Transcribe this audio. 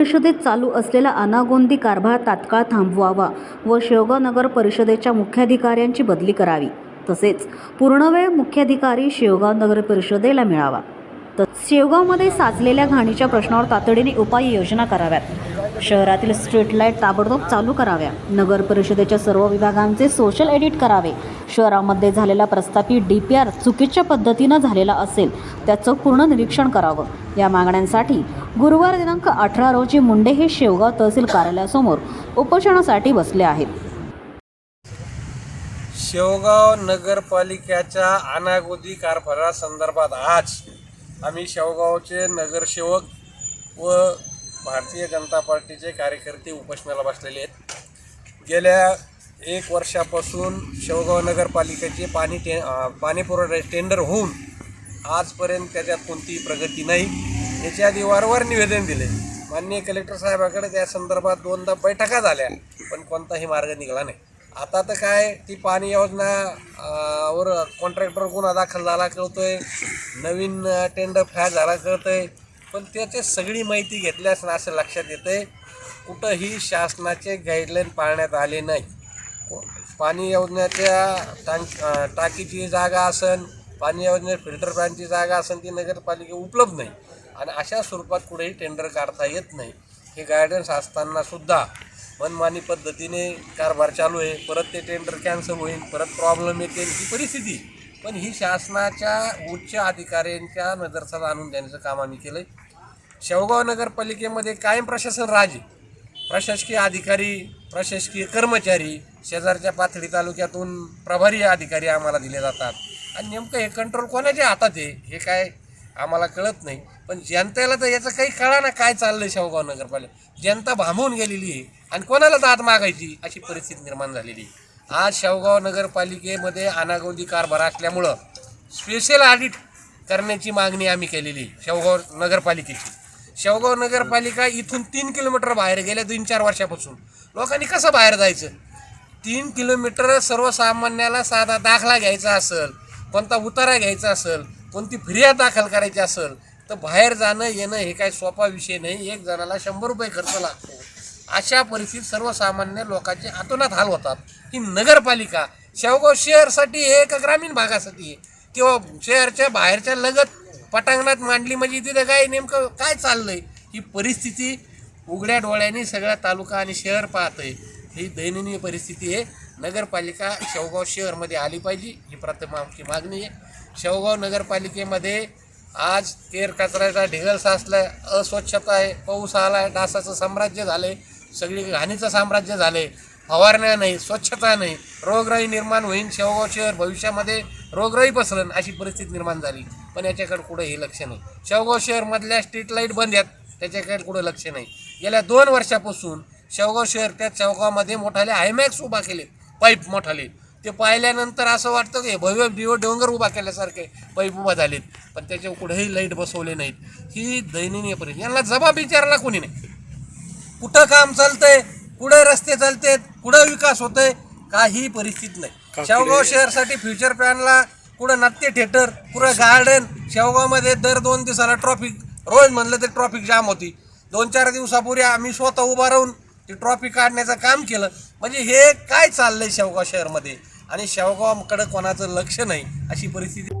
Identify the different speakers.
Speaker 1: परिषदेत चालू असलेला अनागोंदी कारभार तात्काळ थांबवावा व शेवगाव नगर परिषदेच्या मुख्याधिकाऱ्यांची बदली करावी. तसेच पूर्णवेळ मुख्याधिकारी शेवगाव नगर परिषदेला मिळावा. तर शेवगावमध्ये साचलेल्या घाणीच्या प्रश्नावर तातडीने उपाययोजना कराव्यात. शहरातील स्ट्रीट लाइट ताबडतोब चालू कराव्या. नगर परिषदेच्या सर्व विभागांचे सोशल एडिट करावे. शहरामध्ये झालेला प्रस्थापित डी पी आर चुकीच्या पद्धतीनं झालेला असेल त्याचं पूर्ण निरीक्षण करावं. या मागण्यांसाठी गुरुवार दिनांक अठरा रोजी मुंडे हे शेवगाव तहसील कार्यालयासमोर उपोषणासाठी बसले आहेत.
Speaker 2: शेवगाव नगरपालिकेच्या अनागोदी कारभारासंदर्भात आज आम्ही शेवगावचे नगरसेवक व भारतीय जनता पार्टीचे कार्यकर्ते उपोषणाला बसलेले आहेत. गेल्या एक वर्षापासून शेवगाव नगरपालिकेचे पाणी टे पाणीपुरवठा पाणी पुरवठा टेंडर होऊन आजपर्यंत त्याच्यात कोणतीही प्रगती नाही. याच्या आधी वारंवार निवेदन दिले. माननीय कलेक्टर साहेबाकडे त्या संदर्भात दोनदा बैठका झाल्या पण कोणताही मार्ग निघाला नाही. आता तर काय ती पाणी योजना वर कॉन्ट्रॅक्टर गुन्हा दाखल झाला कळतोय. नवीन टेंडर फ्लॅट झाला कळतोय. पण त्याची सगळी माहिती घेतल्यास असं लक्षात येतं आहे कुठंही शासनाचे गाईडलाईन पाळण्यात आले नाही. पाणी योजनेच्या टां टाकीची जागा असन पाणी योजने फिल्टर पॅनची जागा असन ती नगरपालिके उपलब्ध नाही. आणि अशा स्वरूपात कुठेही टेंडर काढता येत नाही. हे गायडन्स असतानासुद्धा मनमानी पद्धतीने कारभार चालू आहे. परत ते टेंडर कॅन्सल होईल परत प्रॉब्लेम येते ही परिस्थिती. पण ही शासनाच्या उच्च अधिकाऱ्यांच्या नजरसाला आणून देण्याचं काम आम्ही केलं आहे शेवगाव नगरपालिकेमध्ये कायम प्रशासन राजे. प्रशासकीय अधिकारी प्रशासकीय कर्मचारी शेजारच्या पाथडी तालुक्यातून प्रभारी अधिकारी आम्हाला दिले जातात. आणि नेमकं हे कंट्रोल कोणाच्या हातात आहे हे काय आम्हाला कळत नाही. पण जनतेला तर याचं काही कळा ना काय चाललं आहे शेवगाव नगरपालिका. जनता भांबून गेलेली आहे. आणि कोणाला दाद मागायची अशी परिस्थिती निर्माण झालेली आहे. आज शेवगाव नगरपालिकेमध्ये अनागोंदी कारभार असल्यामुळं स्पेशल ऑडिट करण्याची मागणी आम्ही केलेली आहे शेवगाव नगरपालिकेची. शेवगाव नगरपालिका इथून तीन किलोमीटर बाहेर गेल्या दोन चार वर्षापासून. लोकांनी कसं बाहेर जायचं? तीन किलोमीटर सर्वसामान्याला साधा दाखला घ्यायचा असेल कोणता उतारा घ्यायचा असेल कोणती फिर्याद दाखल करायची असेल तर बाहेर जाणं येणं हे काय सोपा विषय नाही. एक जणाला शंभर रुपये खर्च लागतो. अशा परिस्थितीत सर्वसामान्य लोकांचे अतोनात हाल होतात ही नगरपालिका शेवगाव शहरसाठी हे का ग्रामीण भागासाठी आहे. किंवा शहरच्या बाहेरच्या लगत पटांगणात मांडली म्हणजे तिथं काय नेमकं काय चाललं आहे ही परिस्थिती उघड्या डोळ्यांनी सगळा तालुका आणि शहर पाहतंय. ही दयनीय परिस्थिती आहे. नगरपालिका शेवगाव शहरमध्ये आली पाहिजे ही प्रथम आमची मागणी आहे. शेवगाव नगरपालिकेमध्ये आज केर कचऱ्याचा ढिगल साचलाय अस्वच्छता आहे पाऊस आला आहे डासाचं साम्राज्य झालंय सगळी घाणीचं साम्राज्य झालंय. फवारण्या नाही स्वच्छता नाही रोगराई निर्माण होईल शेवगाव शहर भविष्यामध्ये रोगराई पसरण अशी परिस्थिती निर्माण झाली. पण याच्याकडे कुठं हे लक्ष नाही. शेवगाव शहरमधल्या स्ट्रीट लाइट बंद आहेत त्याच्याकडे कुठं लक्ष नाही. गेल्या दोन वर्षापासून शेवगाव शहर त्या शेवगावमध्ये मोठाले हायमॅक्स उभा केले. पाईप मोठाले. ते पाहिल्यानंतर असं वाटतं की भव्य दिव डोंगर उभा केल्यासारखे पाईप उभा झालेत. पण त्याच्यावर कुठेही लाइट बसवले नाहीत. ही दयनीय परिस्थिती. यांना जबाब विचारला कोणी नाही. कुठं काम चालतंय? कुठं रस्ते चालतेत? कुठं विकास होतोय? काही परिस्थिती नाही. शेवगाव शहरसाठी फ्युचर प्लॅनला कुठं नाट्य थिएटर कुठं गार्डन शेवगावमध्ये दर दोन दिवसाला ट्रॉफिक रोज म्हणलं तर ट्रॉफिक जाम होती. दोन चार दिवसापूर्वी आम्ही स्वतः उभा राहून ती ट्रॉफी काढण्याचं काम केलं. म्हणजे हे काय चाललंय शेवगाव शहरमध्ये? आणि शेवगावकडं कोणाचं लक्ष नाही अशी परिस्थिती